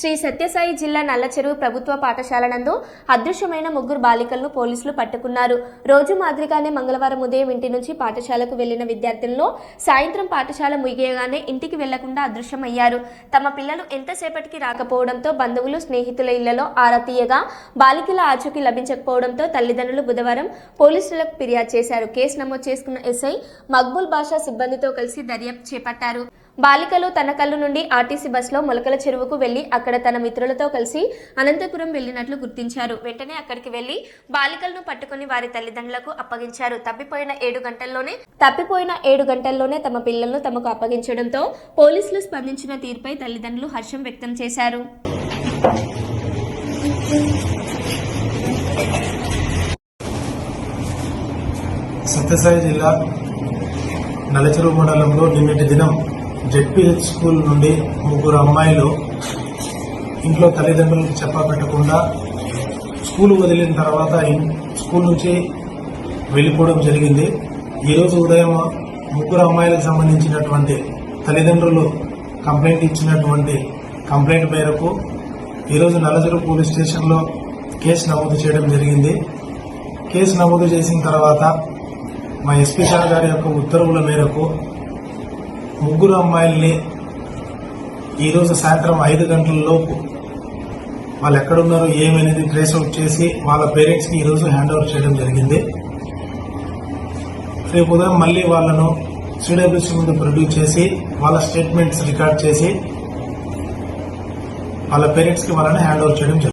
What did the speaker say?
శ్రీ సత్యసాయి జిల్లా నల్లచెరువు ప్రభుత్వ పాఠశాల నందు అదృశ్యమైన ముగ్గురు బాలికలను పోలీసులు పట్టుకున్నారు. రోజు మాదిరిగానే మంగళవారం ఉదయం ఇంటి నుంచి పాఠశాలకు వెళ్ళిన విద్యార్థుల్లో సాయంత్రం పాఠశాల ముగియగానే ఇంటికి వెళ్ళకుండా అదృశ్యమయ్యారు. తమ పిల్లలు ఎంతసేపటికి రాకపోవడంతో బంధువులు స్నేహితుల ఇళ్ళలో ఆరా తీయగా బాలికల ఆచూకీ లభించకపోవడంతో తల్లిదండ్రులు బుధవారం పోలీసులకు ఫిర్యాదు చేశారు. కేసు నమోదు చేసుకున్న ఎస్ఐ మక్బుల్ బాషా సిబ్బందితో కలిసి దర్యాప్తు చేపట్టారు. బాలికలు తన కళ్ళు నుండి ఆర్టీసీ బస్సులో మొలకల చెరువుకు వెళ్ళి అక్కడ తన మిత్రులతో కలిసి అనంతపురం వెళ్ళినట్లు గుర్తించారు. వెంటనే అక్కడికి వెళ్ళి బాలికలను పట్టుకుని వారి తల్లిదండ్రులకు అప్పగించారు. తప్పిపోయిన ఏడు గంటల్లోనే తప్పిపోయిన ఏడు గంటల్లోనే తమ పిల్లలను తమకు అప్పగించడంతో పోలీసులు స్పందించిన తీరుపై తల్లిదండ్రులు హర్షం వ్యక్తం చేశారు. సత్యసాయి జిల్లా నలచెరువు మండలంలో నిన్నటి దినం జెడ్పీహెచ్ స్కూల్ నుండి ముగ్గురు అమ్మాయిలు ఇంట్లో తల్లిదండ్రులకు చెప్పబెట్టకుండా స్కూల్ వదిలిన తర్వాత స్కూల్ నుంచి వెళ్ళిపోవడం జరిగింది. ఈరోజు ఉదయం ముగ్గురు అమ్మాయిలకు సంబంధించినటువంటి తల్లిదండ్రులు కంప్లైంట్ ఇచ్చినటువంటి కంప్లైంట్ మేరకు ఈరోజు నలజరు పోలీస్ స్టేషన్లో కేసు నమోదు చేయడం జరిగింది. కేసు నమోదు చేసిన తర్వాత మా ఎస్పీ సార్ గారి యొక్క ఉత్తర్వుల మేరకు ముగ్గురు అమ్మాయిల్ని ఈరోజు సాయంత్రం ఐదు గంటల లోపు వాళ్ళు ఎక్కడున్నారో ఏమనేది ట్రేస్ అవుట్ చేసి వాళ్ళ పేరెంట్స్కి ఈరోజు హ్యాండ్ ఓవర్ చేయడం జరిగింది. రేపు ఉదయం మళ్ళీ వాళ్ళను సిడబ్ల్యూసీ ముందు ప్రొడ్యూస్ చేసి వాళ్ళ స్టేట్మెంట్స్ రికార్డ్ చేసి వాళ్ళ పేరెంట్స్కి వాళ్ళని హ్యాండ్ ఓవర్ చేయడం జరిగింది